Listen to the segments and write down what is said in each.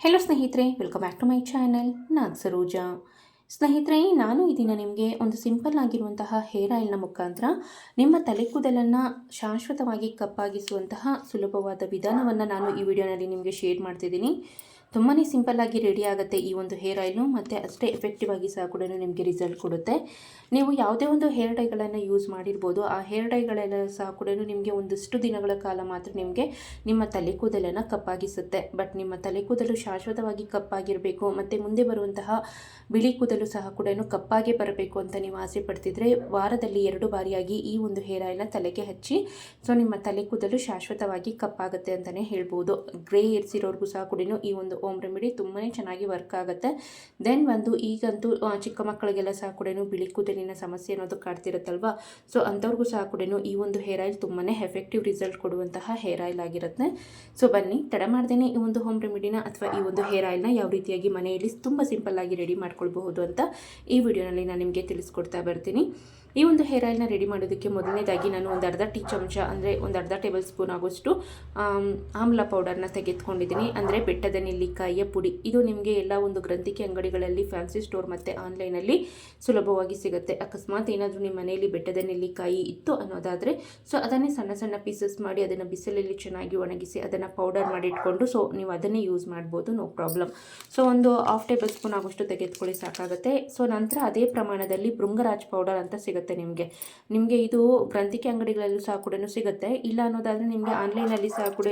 Hello ಸ್ನೇಹಿತರೆ welcome back to my channel ನಾನು ಸರೋಜಾ. ಸ್ನೇಹಿತರೆ, ನಾನು ಈ ದಿನ ನಿಮಗೆ ಒಂದು ಸಿಂಪಲ್ ಆಗಿರುವಂತಹ ಹೇರ್ ಆಯಿಲ್ನ ಮುಖಾಂತರ ನಿಮ್ಮ ತಲೆ ಕೂದಲನ್ನು ಶಾಶ್ವತವಾಗಿ ಕಪ್ಪಾಗಿಸುವಂತಹ ಸುಲಭವಾದ ವಿಧಾನವನ್ನು ನಾನು ಈ ವಿಡಿಯೋನಲ್ಲಿ ನಿಮಗೆ ಶೇರ್ ಮಾಡ್ತಿದ್ದೀನಿ. ತುಂಬಾ ಸಿಂಪಲ್ಲಾಗಿ ರೆಡಿ ಆಗುತ್ತೆ ಈ ಒಂದು ಹೇರ್ ಆಯಿಲು, ಮತ್ತು ಅಷ್ಟೇ ಎಫೆಕ್ಟಿವ್ ಆಗಿ ಸಹ ಕೂಡ ನಿಮಗೆ ರಿಸಲ್ಟ್ ಕೊಡುತ್ತೆ. ನೀವು ಯಾವುದೇ ಒಂದು ಹೇರ್ ಡೈಗಳನ್ನು ಯೂಸ್ ಮಾಡಿರ್ಬೋದು, ಆ ಹೇರ್ ಡೈಗಳೆಲ್ಲ ಸಹ ಕೂಡ ನಿಮಗೆ ಒಂದಷ್ಟು ದಿನಗಳ ಕಾಲ ಮಾತ್ರ ನಿಮಗೆ ನಿಮ್ಮ ತಲೆ ಕೂದಲನ್ನು ಕಪ್ಪಾಗಿಸುತ್ತೆ. ಬಟ್ ನಿಮ್ಮ ತಲೆ ಕೂದಲು ಶಾಶ್ವತವಾಗಿ ಕಪ್ಪಾಗಿರಬೇಕು, ಮತ್ತು ಮುಂದೆ ಬರುವಂತಹ ಬಿಳಿ ಕೂದಲು ಸಹ ಕೂಡ ಕಪ್ಪಾಗಿ ಬರಬೇಕು ಅಂತ ನೀವು ಆಸೆ ಪಡ್ತಿದ್ರೆ ವಾರದಲ್ಲಿ ಎರಡು ಬಾರಿಯಾಗಿ ಈ ಒಂದು ಹೇರ್ ಆಯಿಲ್ನ ತಲೆಗೆ ಹಚ್ಚಿ ಸೊ ನಿಮ್ಮ ತಲೆ ಕೂದಲು ಶಾಶ್ವತವಾಗಿ ಕಪ್ಪಾಗುತ್ತೆ ಅಂತಲೇ ಹೇಳ್ಬೋದು. ಗ್ರೇ ಏರ್ಸಿರೋರ್ಗೂ ಸಹ ಕೂಡ ಈ ಒಂದು ಓಮ್ ರೆಮಿಡಿ ತುಂಬಾ ಚೆನ್ನಾಗಿ ವರ್ಕ್ ಆಗುತ್ತೆ. ದೆನ್ ಒಂದು ಈಗಂತೂ ಚಿಕ್ಕ ಮಕ್ಕಳಿಗೆಲ್ಲ ಸಹ ಕೂಡ ಬಿಳಿ ಕೂದಲಿನ ಸಮಸ್ಯೆ ಅನ್ನೋದು ಕಾಡ್ತಿರುತ್ತಲ್ವಾ? ಸೊ ಅಂಥವ್ರಿಗೂ ಸಹ ಕೂಡ ಈ ಒಂದು ಹೇರ್ ಆಯಿಲ್ ತುಂಬಾ ಎಫೆಕ್ಟಿವ್ ರಿಸಲ್ಟ್ ಕೊಡುವಂತಹ ಹೇರ್ ಆಯಿಲ್ ಆಗಿರುತ್ತೆ. ಸೊ ಬನ್ನಿ, ತಡ ಮಾಡ್ದೇನೆ ಈ ಒಂದು ಹೋಮ್ ರೆಮಿಡಿನ ಅಥವಾ ಈ ಒಂದು ಹೇರ್ ಆಯಿಲ್ನ ಯಾವ ರೀತಿಯಾಗಿ ಮನೆಯಲ್ಲಿ ತುಂಬ ಆಗಿ ರೆಡಿ ಮಾಡ್ಕೊಳ್ಬಹುದು ಅಂತ ಈ ವಿಡಿಯೋನಲ್ಲಿ ನಾನು ನಿಮಗೆ ತಿಳಿಸ್ಕೊಡ್ತಾ ಬರ್ತೀನಿ. ಈ ಒಂದು ಹೇರ್ ಆಯಿಲ್ನ ರೆಡಿ ಮಾಡೋದಕ್ಕೆ ಮೊದಲನೇದಾಗಿ ನಾನು ಒಂದು ಅರ್ಧ ಟೀ ಚಮಚ ಅಂದರೆ ಒಂದು ಅರ್ಧ ಟೇಬಲ್ ಸ್ಪೂನ್ ಆಗೋಷ್ಟು ಆಮ್ಲ ಪೌಡರ್ನ ತೆಗೆದುಕೊಂಡಿದ್ದೀನಿ. ಅಂದರೆ ಬೆಟ್ಟದ ನೆಲ್ಲಿಕಾಯಿಯ ಪುಡಿ. ಇದು ನಿಮಗೆ ಎಲ್ಲ ಒಂದು ಗ್ರಂಥಿಕೆ ಅಂಗಡಿಗಳಲ್ಲಿ ಫ್ಯಾನ್ಸಿ ಸ್ಟೋರ್ ಮತ್ತು ಆನ್ಲೈನಲ್ಲಿ ಸುಲಭವಾಗಿ ಸಿಗುತ್ತೆ. ಅಕಸ್ಮಾತ್ ಏನಾದರೂ ನಿಮ್ಮ ಮನೆಯಲ್ಲಿ ಬೆಟ್ಟದ ನೆಲ್ಲಿಕಾಯಿ ಇತ್ತು ಅನ್ನೋದಾದರೆ ಸೊ ಅದನ್ನೇ ಸಣ್ಣ ಸಣ್ಣ ಪೀಸಸ್ ಮಾಡಿ ಅದನ್ನು ಬಿಸಿಲಲ್ಲಿ ಚೆನ್ನಾಗಿ ಒಣಗಿಸಿ ಅದನ್ನು ಪೌಡರ್ ಮಾಡಿ ಇಟ್ಕೊಂಡು ಸೊ ನೀವು ಅದನ್ನೇ ಯೂಸ್ ಮಾಡ್ಬೋದು ನೋ ಪ್ರಾಬ್ಲಮ್ ಸೊ ಒಂದು ಹಾಫ್ ಟೇಬಲ್ ಸ್ಪೂನ್ ಆಗೋಷ್ಟು ತೆಗೆದುಕೊಳ್ಳಿ, ಸಾಕಾಗುತ್ತೆ. ಸೊ ನಂತರ ಅದೇ ಪ್ರಮಾಣದಲ್ಲಿ ಭೃಂಗರಾಜ್ ಪೌಡರ್ ಅಂತ ಸಿಗುತ್ತೆ. ಸಿಗುತ್ತೆ ನಿಮಗೆ. ನಿಮಗೆ ಇದು ಗ್ರಂಥಿಕೆ ಅಂಗಡಿಗಳಲ್ಲೂ ಸಹ ಕೂಡ ಸಿಗುತ್ತೆ. ಇಲ್ಲ ಅನ್ನೋದಾದರೆ ನಿಮಗೆ ಆನ್ಲೈನಲ್ಲಿ ಸಹ ಕೂಡ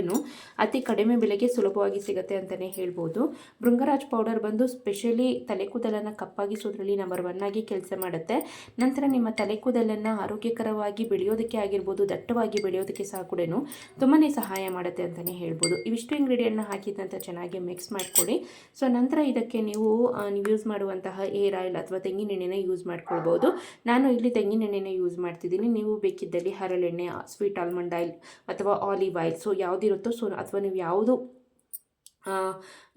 ಅತಿ ಕಡಿಮೆ ಬೆಲೆಗೆ ಸುಲಭವಾಗಿ ಸಿಗುತ್ತೆ ಅಂತಲೇ ಹೇಳ್ಬೋದು. ಭೃಂಗರಾಜ್ ಪೌಡರ್ ಬಂದು ಸ್ಪೆಷಲಿ ತಲೆ ಕೂದಲನ್ನು ಕಪ್ಪಾಗಿಸೋದ್ರಲ್ಲಿ ನಂಬರ್ ಒನ್ ಆಗಿ ಕೆಲಸ ಮಾಡುತ್ತೆ. ನಂತರ ನಿಮ್ಮ ತಲೆ ಕೂದಲನ್ನು ಆರೋಗ್ಯಕರವಾಗಿ ಬೆಳೆಯೋದಕ್ಕೆ ಆಗಿರ್ಬೋದು, ದಟ್ಟವಾಗಿ ಬೆಳೆಯೋದಕ್ಕೆ ಸಹ ಕೂಡ ತುಂಬಾ ಸಹಾಯ ಮಾಡುತ್ತೆ ಅಂತಲೇ ಹೇಳ್ಬೋದು. ಇವಿಷ್ಟು ಇಂಗ್ರೀಡಿಯೆಂಟ್ನ ಹಾಕಿದಂಥ ಚೆನ್ನಾಗಿ ಮಿಕ್ಸ್ ಮಾಡಿಕೊಡಿ. ಸೊ ನಂತರ ಇದಕ್ಕೆ ನೀವು ನೀವು ಯೂಸ್ ಮಾಡುವಂತಹ ಏರ್ ಆಯಿಲ್ ಅಥವಾ ತೆಂಗಿನ ಎಣ್ಣೆನ ಯೂಸ್ ಮಾಡ್ಕೊಳ್ಬೋದು. ನಾನು ಇಲ್ಲಿ ತೆಂಗಿನೆಣ್ಣೆನೇ ಯೂಸ್ ಮಾಡ್ತಿದ್ದೀನಿ. ನೀವು ಬೇಕಿದ್ದಲ್ಲಿ ಹರಳೆಣ್ಣೆ ಸ್ವೀಟ್ ಆಲ್ಮಂಡ್ ಆಯಿಲ್ ಅಥವಾ ಆಲಿವ್ ಆಯಿಲ್ ಸೊ ಯಾವುದಿರುತ್ತೋ ಸೊ ಅಥವಾ ನೀವು ಯಾವುದು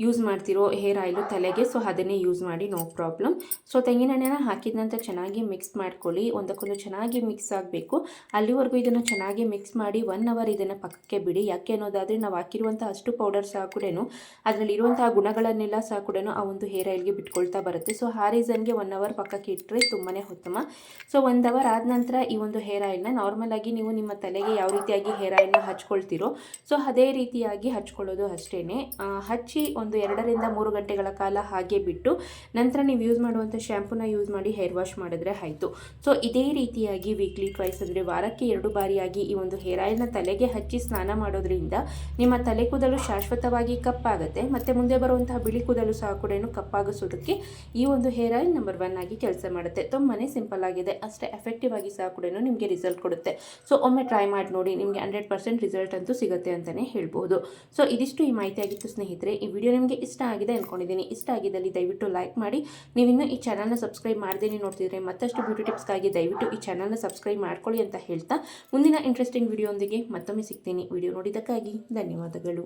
ಯೂಸ್ ಮಾಡ್ತಿರೋ ಹೇರ್ ಆಯಿಲು ತಲೆಗೆ. ಸೊ ಅದನ್ನೇ ಯೂಸ್ ಮಾಡಿ ನೋ ಪ್ರಾಬ್ಲಮ್ ಸೊ ತೆಂಗಿನೆಣ್ಣೆನ ಹಾಕಿದ ನಂತರ ಚೆನ್ನಾಗಿ ಮಿಕ್ಸ್ ಮಾಡ್ಕೊಳ್ಳಿ. ಒಂದಕ್ಕೊಂದು ಚೆನ್ನಾಗಿ ಮಿಕ್ಸ್ ಆಗಬೇಕು. ಅಲ್ಲಿವರೆಗೂ ಇದನ್ನು ಚೆನ್ನಾಗಿ ಮಿಕ್ಸ್ ಮಾಡಿ ಒನ್ ಅವರ್ ಇದನ್ನು ಪಕ್ಕಕ್ಕೆ ಬಿಡಿ. ಯಾಕೆ ಅನ್ನೋದಾದರೆ, ನಾವು ಹಾಕಿರುವಂಥ ಅಷ್ಟು ಪೌಡರ್ ಸಹ ಕೂಡ ಅದರಲ್ಲಿರುವಂತಹ ಗುಣಗಳನ್ನೆಲ್ಲ ಸಹ ಕೂಡ ಆ ಒಂದು ಹೇರ್ ಆಯಿಲ್ಗೆ ಬಿಟ್ಕೊಳ್ತಾ ಬರುತ್ತೆ. ಸೊ ಆ ರೀಸನ್ಗೆ ಒನ್ ಅವರ್ ಪಕ್ಕಕ್ಕೆ ಇಟ್ಟರೆ ತುಂಬಾ ಉತ್ತಮ. ಸೊ ಒಂದು ಅವರ್ ಆದ ನಂತರ ಈ ಒಂದು ಹೇರ್ ಆಯಿಲ್ನ ನಾರ್ಮಲ್ ಆಗಿ ನೀವು ನಿಮ್ಮ ತಲೆಗೆ ಯಾವ ರೀತಿಯಾಗಿ ಹೇರ್ ಆಯಿಲ್ನ ಹಚ್ಕೊಳ್ತೀರೋ ಸೊ ಅದೇ ರೀತಿಯಾಗಿ ಹಚ್ಕೊಳ್ಳೋದು ಅಷ್ಟೇ ಹಚ್ಚಿ ಒಂದು ಎರಡರಿಂದ ಮೂರು ಗಂಟೆಗಳ ಕಾಲ ಹಾಗೆ ಬಿಟ್ಟು ನಂತರ ನೀವು ಯೂಸ್ ಮಾಡುವಂಥ ಶ್ಯಾಂಪೂನ ಯೂಸ್ ಮಾಡಿ ಹೇರ್ ವಾಶ್ ಮಾಡಿದ್ರೆ ಆಯಿತು. ಸೊ ಇದೇ ರೀತಿಯಾಗಿ ವೀಕ್ಲಿ ಟ್ವೈಸ್ ಅಂದರೆ ವಾರಕ್ಕೆ ಎರಡು ಬಾರಿಯಾಗಿ ಈ ಒಂದು ಹೇರ್ ಆಯಿಲ್ನ ತಲೆಗೆ ಹಚ್ಚಿ ಸ್ನಾನ ಮಾಡೋದ್ರಿಂದ ನಿಮ್ಮ ತಲೆ ಕೂದಲು ಶಾಶ್ವತವಾಗಿ ಕಪ್ಪಾಗುತ್ತೆ. ಮತ್ತು ಮುಂದೆ ಬರುವಂತಹ ಬಿಳಿ ಕೂದಲು ಸಹ ಕೂಡ ಕಪ್ಪಾಗಿಸೋದಕ್ಕೆ ಈ ಒಂದು ಹೇರ್ ಆಯಿಲ್ ನಂಬರ್ ಒನ್ ಆಗಿ ಕೆಲಸ ಮಾಡುತ್ತೆ. ತುಂಬಾ ಸಿಂಪಲ್ ಆಗಿದೆ. ಅಷ್ಟೇ ಎಫೆಕ್ಟಿವ್ ಆಗಿ ಸಹ ಕೂಡ ನಿಮಗೆ ರಿಸಲ್ಟ್ ಕೊಡುತ್ತೆ. ಸೊ ಒಮ್ಮೆ ಟ್ರೈ ಮಾಡಿ ನೋಡಿ ನಿಮಗೆ ಹಂಡ್ರೆಡ್ ಪರ್ಸೆಂಟ್ ರಿಸಲ್ಟ್ ಅಂತೂ ಸಿಗುತ್ತೆ ಅಂತಲೇ ಹೇಳ್ಬೋದು. ಸೊ ಇದಿಷ್ಟು ಈ ಮಾಹಿತಿ ಆಗಿತ್ತು ಸ್ನೇಹಿತರೆ, ಈ ವಿಡಿಯೋ ನಿಮಗೆ ಇಷ್ಟ ಆಗಿದೆ ಅಂದ್ಕೊಂಡಿದ್ದೀನಿ ಇಷ್ಟ ಆಗಿದ್ದಲ್ಲಿ ದಯವಿಟ್ಟು ಲೈಕ್ ಮಾಡಿ. ನೀವಿನ್ನೂ ಈ ಚಾನಲ್ನ ಸಬ್ಸ್ಕ್ರೈಬ್ ಮಾಡ್ದೇನೆ ನೋಡ್ತಿದ್ರೆ ಮತ್ತಷ್ಟು ಬ್ಯೂಟಿ ಟಿಪ್ಸ್ಗಾಗಿ ದಯವಿಟ್ಟು ಈ ಚಾನಲ್ನ ಸಬ್ಸ್ಕ್ರೈಬ್ ಮಾಡ್ಕೊಳ್ಳಿ ಅಂತ ಹೇಳ್ತಾ ಮುಂದಿನ ಇಂಟ್ರೆಸ್ಟಿಂಗ್ ವಿಡಿಯೋ ಒಂದಿಗೆ ಮತ್ತೊಮ್ಮೆ ಸಿಗ್ತೀನಿ. ವಿಡಿಯೋ ನೋಡಿದ್ದಕ್ಕಾಗಿ ಧನ್ಯವಾದಗಳು.